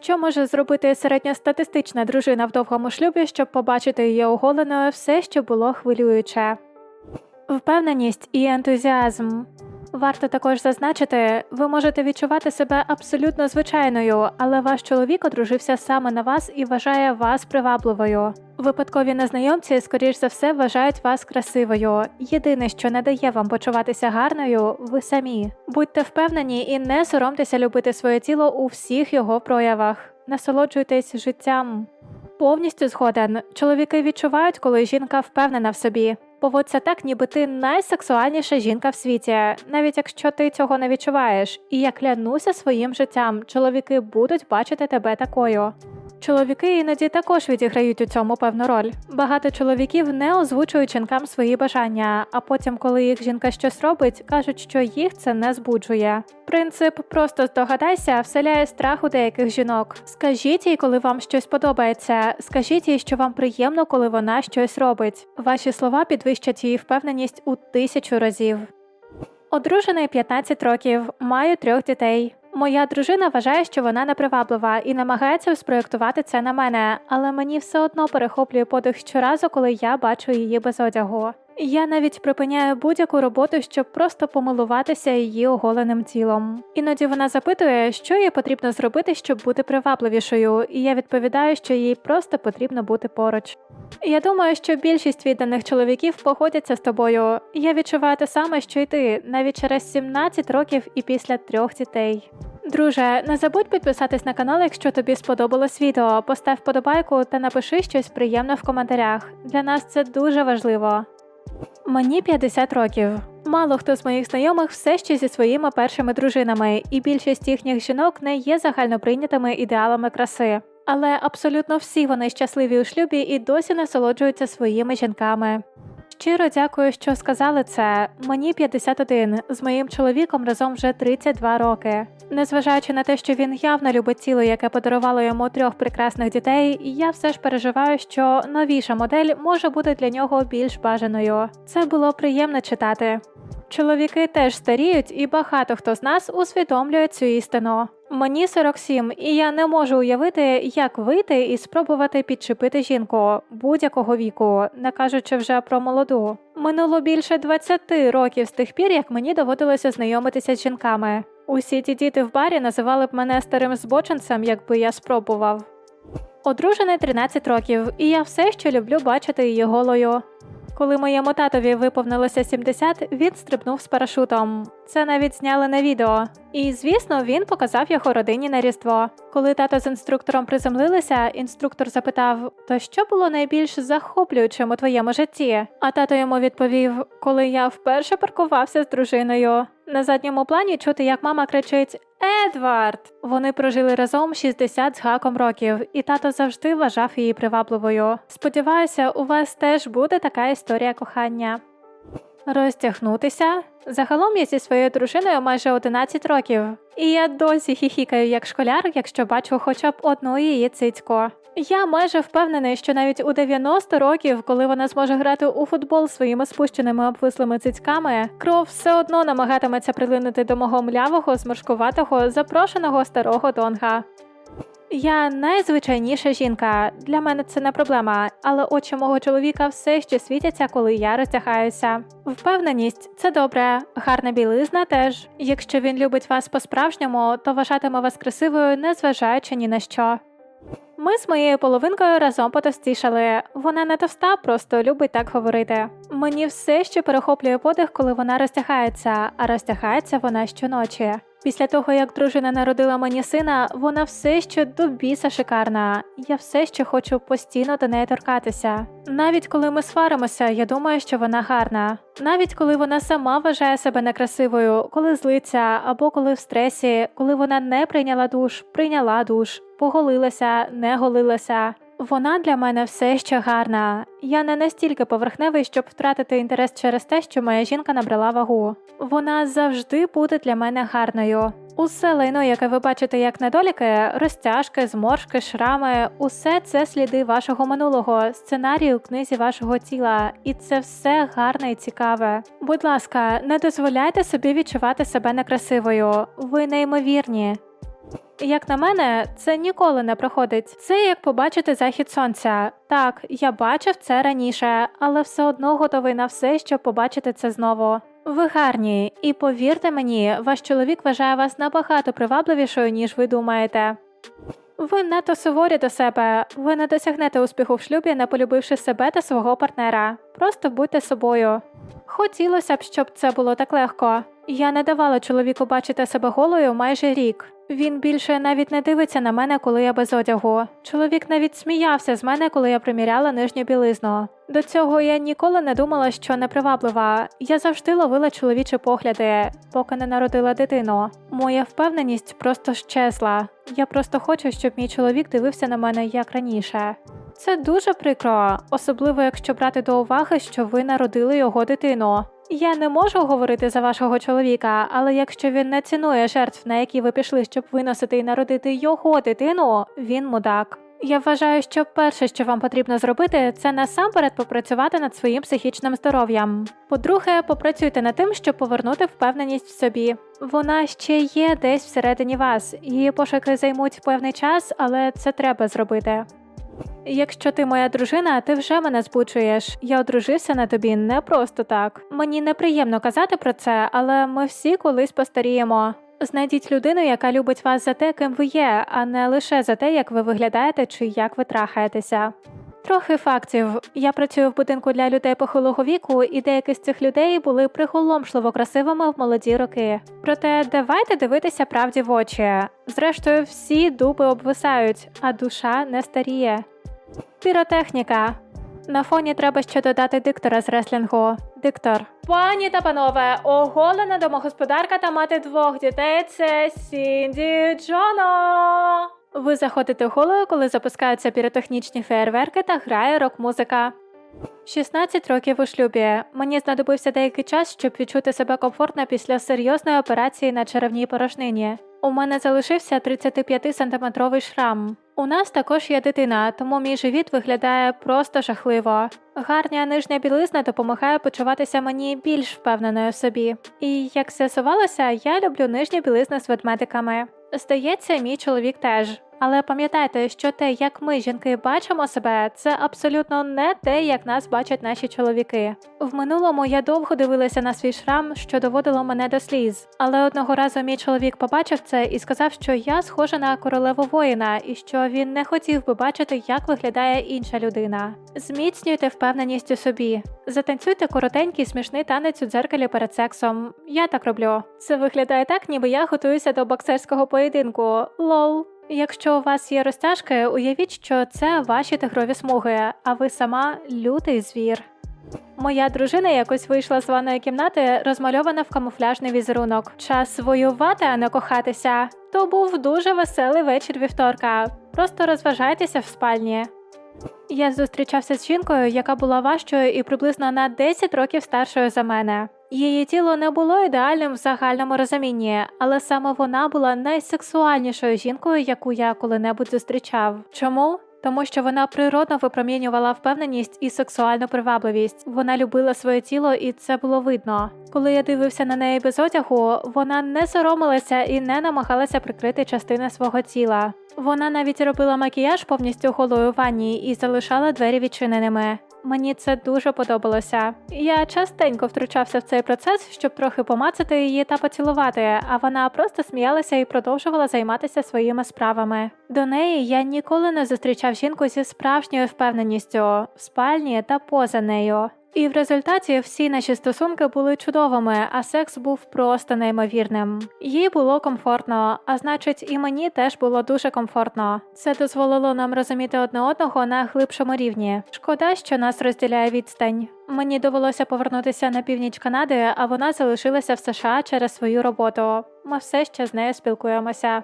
Що може зробити середньостатистична дружина в довгому шлюбі, щоб побачити її оголеною все, що було хвилююче? Впевненість і ентузіазм. Варто також зазначити, ви можете відчувати себе абсолютно звичайною, але ваш чоловік одружився саме на вас і вважає вас привабливою. Випадкові незнайомці, скоріш за все, вважають вас красивою. Єдине, що не дає вам почуватися гарною, ви самі. Будьте впевнені і не соромтеся любити своє тіло у всіх його проявах. Насолоджуйтесь життям. Повністю згоден. Чоловіки відчувають, коли жінка впевнена в собі. Поводься так, ніби ти найсексуальніша жінка в світі, навіть якщо ти цього не відчуваєш. І я клянуся своїм життям, чоловіки будуть бачити тебе такою. Чоловіки іноді також відіграють у цьому певну роль. Багато чоловіків не озвучують жінкам свої бажання, а потім, коли їх жінка щось робить, кажуть, що їх це не збуджує. Принцип просто здогадайся вселяє страх у деяких жінок. Скажіть їй, коли вам щось подобається. Скажіть їй, що вам приємно, коли вона щось робить. Ваші слова підвищать її впевненість у тисячу разів. Одружений 15 років, маю трьох дітей. Моя дружина вважає, що вона неприваблива і намагається спроєктувати це на мене, але мені все одно перехоплює подих щоразу, коли я бачу її без одягу. Я навіть припиняю будь-яку роботу, щоб просто помилуватися її оголеним тілом. Іноді вона запитує, що їй потрібно зробити, щоб бути привабливішою, і я відповідаю, що їй просто потрібно бути поруч. Я думаю, що більшість відданих чоловіків погодяться з тобою. Я відчуваю те саме, що й ти, навіть через 17 років і після трьох дітей. Друже, не забудь підписатись на канал, якщо тобі сподобалось відео. Постав вподобайку та напиши щось приємне в коментарях. Для нас це дуже важливо. Мені 50 років. Мало хто з моїх знайомих все ще зі своїми першими дружинами, і більшість їхніх жінок не є загальноприйнятими ідеалами краси. Але абсолютно всі вони щасливі у шлюбі і досі насолоджуються своїми жінками. Щиро дякую, що сказали це. Мені 51, з моїм чоловіком разом вже 32 роки. Незважаючи на те, що він явно любить тіло, яке подарувало йому трьох прекрасних дітей, я все ж переживаю, що новіша модель може бути для нього більш бажаною. Це було приємно читати. Чоловіки теж старіють, і багато хто з нас усвідомлює цю істину. Мені 47, і я не можу уявити, як вийти і спробувати підчепити жінку будь-якого віку, не кажучи вже про молоду. Минуло більше 20 років з тих пір, як мені доводилося знайомитися з жінками. Усі ті діти в барі називали б мене старим збочинцем, якби я спробував. Одружений 13 років, і я все ще люблю бачити її голою. Коли моєму татові виповнилося 70, він стрибнув з парашутом. Це навіть зняли на відео. І звісно, він показав його родині на Різдво. Коли тато з інструктором приземлилися, інструктор запитав: То що було найбільш захоплюючим у твоєму житті? А тато йому відповів: Коли я вперше паркувався з дружиною. На задньому плані чути, як мама кричить Едвард. Вони прожили разом 60 з гаком років, і тато завжди вважав її привабливою. Сподіваюся, у вас теж буде така історія кохання. Розтягнутися. Загалом я зі своєю дружиною майже 11 років, і я досі хіхікаю як школяр, якщо бачу хоча б одну її цицьку. Я майже впевнений, що навіть у 90 років, коли вона зможе грати у футбол своїми спущеними обвислими цицьками, кров все одно намагатиметься прилинути до мого млявого, зморшкуватого, запрошеного старого донга. Я найзвичайніша жінка. Для мене це не проблема, але очі мого чоловіка все ще світяться, коли я роздягаюся. Впевненість це добре, гарна білизна теж. Якщо він любить вас по-справжньому, то вважатиме вас красивою, незважаючи ні на що. Ми з моєю половинкою разом потовстішали. Вона не товста, просто любить так говорити. Мені все ще перехоплює подих, коли вона розтягається, а розтягається вона щоночі. Після того, як дружина народила мені сина, вона все ще до біса шикарна. Я все ще хочу постійно до неї торкатися. Навіть коли ми сваримося, я думаю, що вона гарна. Навіть коли вона сама вважає себе некрасивою, коли злиться або коли в стресі, коли вона не прийняла душ, прийняла душ, поголилася, не голилася. Вона для мене все ще гарна. Я не настільки поверхневий, щоб втратити інтерес через те, що моя жінка набрала вагу. Вона завжди буде для мене гарною. Усе лайно, яке ви бачите як недоліки, розтяжки, зморшки, шрами, усе це сліди вашого минулого, сценарію книзі вашого тіла, і це все гарне і цікаве. Будь ласка, не дозволяйте собі відчувати себе некрасивою. Ви неймовірні. Як на мене, це ніколи не проходить. Це як побачити захід сонця. Так, я бачив це раніше, але все одно готовий на все, щоб побачити це знову. Ви гарні, і повірте мені, ваш чоловік вважає вас набагато привабливішою, ніж ви думаєте. Ви надто суворі до себе. Ви не досягнете успіху в шлюбі, не полюбивши себе та свого партнера. Просто будьте собою. Хотілося б, щоб це було так легко. Я не давала чоловіку бачити себе голою майже рік. Він більше навіть не дивиться на мене, коли я без одягу. Чоловік навіть сміявся з мене, коли я приміряла нижню білизну. До цього я ніколи не думала, що неприваблива. Я завжди ловила чоловічі погляди, поки не народила дитину. Моя впевненість просто щезла. Я просто хочу, щоб мій чоловік дивився на мене як раніше. Це дуже прикро, особливо якщо брати до уваги, що ви народили його дитину. Я не можу говорити за вашого чоловіка, але якщо він не цінує жертв, на які ви пішли, щоб виносити і народити його дитину, він мудак. Я вважаю, що перше, що вам потрібно зробити, це насамперед попрацювати над своїм психічним здоров'ям. По-друге, попрацюйте над тим, щоб повернути впевненість в собі. Вона ще є десь всередині вас, її пошуки займуть певний час, але це треба зробити. Якщо ти моя дружина, ти вже мене збуджуєш. Я одружився на тобі не просто так. Мені неприємно казати про це, але ми всі колись постаріємо. Знайдіть людину, яка любить вас за те, ким ви є, а не лише за те, як ви виглядаєте чи як ви трахаєтеся. Трохи фактів. Я працюю в будинку для людей похилого віку, і деякі з цих людей були приголомшливо красивими в молоді роки. Проте давайте дивитися правді в очі. Зрештою, всі дуби обвисають, а душа не старіє. Піротехніка. На фоні треба ще додати диктора з реслінгу. Диктор. Пані та панове, оголена домогосподарка та мати двох дітей це Сінді Джоно. Ви заходите голою, коли запускаються піротехнічні фейерверки та грає рок-музика. 16 років у шлюбі. Мені знадобився деякий час, щоб відчути себе комфортно після серйозної операції на черевній порожнині. У мене залишився 35-сантиметровий шрам. У нас також є дитина, тому мій живіт виглядає просто жахливо. Гарня нижня білизна допомагає почуватися мені більш впевненою в собі. І як з'ясувалося, я люблю нижню білизну з ведмедиками. Здається, мій чоловік теж. Але пам'ятайте, що те, як ми, жінки, бачимо себе, це абсолютно не те, як нас бачать наші чоловіки. В минулому я довго дивилася на свій шрам, що доводило мене до сліз. Але одного разу мій чоловік побачив це і сказав, що я схожа на королеву воїна, і що він не хотів би бачити, як виглядає інша людина. Зміцнюйте впевненість у собі. Затанцюйте коротенький смішний танець у дзеркалі перед сексом. Я так роблю. Це виглядає так, ніби я готуюся до боксерського поєдинку. Лол. Якщо у вас є розтяжки, уявіть, що це ваші тигрові смуги, а ви сама лютий звір. Моя дружина якось вийшла з ванної кімнати, розмальована в камуфляжний візерунок. Час воювати, а не кохатися. То був дуже веселий вечір вівторка. Просто розважайтеся в спальні. Я зустрічався з жінкою, яка була важчою і приблизно на 10 років старшою за мене. Її тіло не було ідеальним в загальному розумінні, але саме вона була найсексуальнішою жінкою, яку я коли-небудь зустрічав. Чому? Тому що вона природно випромінювала впевненість і сексуальну привабливість. Вона любила своє тіло, і це було видно. Коли я дивився на неї без одягу, вона не соромилася і не намагалася прикрити частини свого тіла. Вона навіть робила макіяж повністю голою в ванні і залишала двері відчиненими. Мені це дуже подобалося. Я частенько втручався в цей процес, щоб трохи помацати її та поцілувати, а вона просто сміялася і продовжувала займатися своїми справами. До неї я ніколи не зустрічав жінку зі справжньою впевненістю в спальні та поза нею. І в результаті всі наші стосунки були чудовими, а секс був просто неймовірним. Їй було комфортно, а значить, і мені теж було дуже комфортно. Це дозволило нам розуміти одне одного на глибшому рівні. Шкода, що нас розділяє відстань. Мені довелося повернутися на північ Канади, а вона залишилася в США через свою роботу. Ми все ще з нею спілкуємося.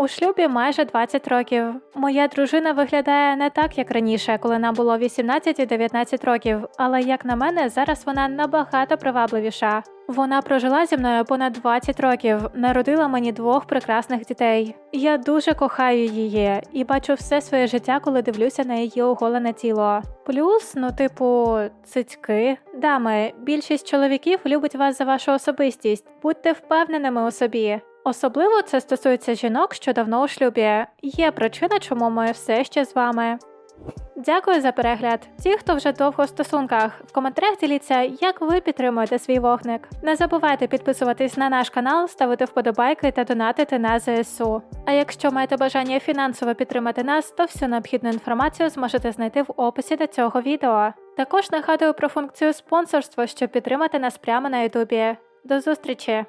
У шлюбі майже 20 років. Моя дружина виглядає не так, як раніше, коли нам було 18 і 19 років, але як на мене, зараз вона набагато привабливіша. Вона прожила зі мною понад 20 років, народила мені двох прекрасних дітей. Я дуже кохаю її і бачу все своє життя, коли дивлюся на її оголене тіло. Плюс, ну, типу, цицьки. Дами, більшість чоловіків любить вас за вашу особистість. Будьте впевненими у собі. Особливо це стосується жінок, що давно у шлюбі. Є причина, чому ми все ще з вами. Дякую за перегляд. Ті, хто вже довго в стосунках, в коментарях діліться, як ви підтримуєте свій вогник. Не забувайте підписуватись на наш канал, ставити вподобайки та донатити на ЗСУ. А якщо маєте бажання фінансово підтримати нас, то всю необхідну інформацію зможете знайти в описі до цього відео. Також нагадую про функцію спонсорства, щоб підтримати нас прямо на Ютубі. До зустрічі!